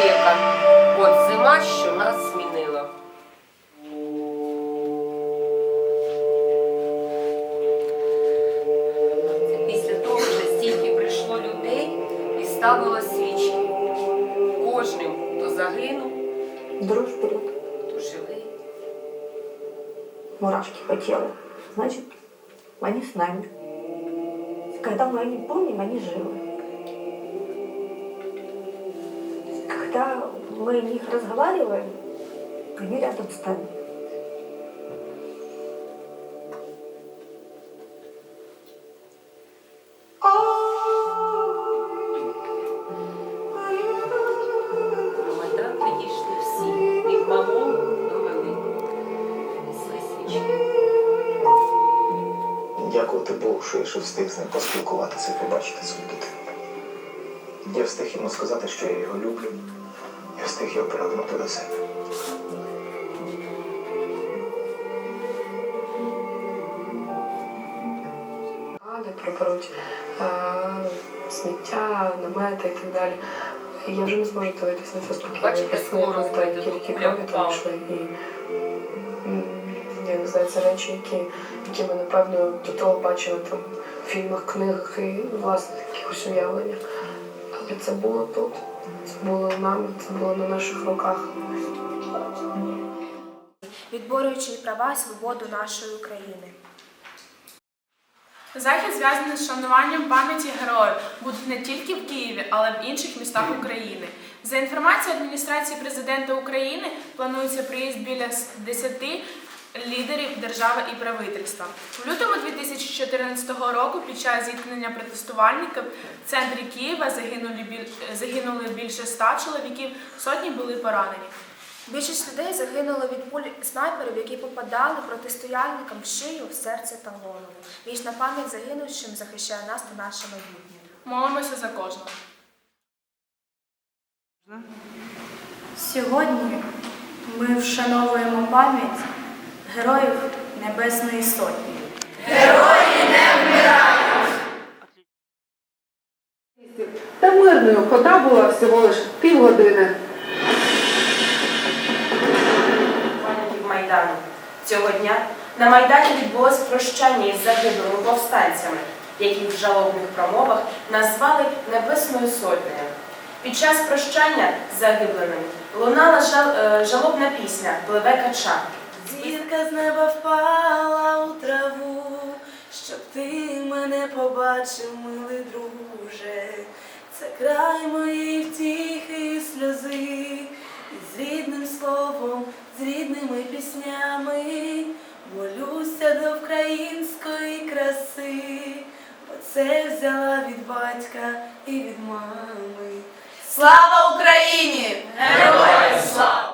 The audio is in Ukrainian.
спека. От зима, що нас змінила. Це після того вже стільки прийшло людей і ставило свічки. Кожним, хто загинув, Дрожь берет, хто живий. мурашки по телу. Значит, они с нами. Когда мы о них помним, они живы. Мы о них разговариваем, они рядом с нами. Підійшли всі, від малого до великого. Несли. Дякувати Богу, що я ще встиг з ним поспілкуватися і побачити свою дитину. Я встиг йому сказати, що я його люблю. Я встиг його привернути до себе. приберуть е, сміття, намети і так далі. І Я вже не зможу дивитися на це спокійно. Я тільки крові, тому що і я не знаю, це речі, які, які ми напевно до того бачили там в фільмах, книгах і власних якихось уявленнях. Але це було тут, це було нами, це було на наших руках. відборюючи права і свободу нашої України. Захід зв'язаний з шануванням пам'яті героїв будуть не тільки в Києві, але й в інших містах України. За інформацією адміністрації президента України, планується приїзд біля 10 лідерів держави і правительства. В лютому 2014 року під час зіткнення протестувальників в центрі Києва загинули, біль- загинули більше ста чоловіків, сотні були поранені. Більшість людей загинуло від пуль снайперів, які попадали протистояльникам в шию, в серце та голову. Вічна пам'ять загинувшим захищає нас та наше майбутнє. Молимося за кожного. Сьогодні ми вшановуємо пам'ять героїв Небесної Сотні. Герої не вмирають! Та мирною хода була всього лиш півгодини. пам'ятників Майдану. Цього дня на Майдані відбулось прощання із загиблими повстанцями, які в жалобних промовах назвали Небесною Сотнею. Під час прощання з загиблими лунала е, жалобна пісня Пливе кача. Зірка з неба впала у траву, щоб ти мене побачив, милий друже. Це край моєї втіхи і сльози, і з рідним словом, з рідними піснями молюся до української краси, бо це взяла від батька і від мами. Слава Україні! Героям слава!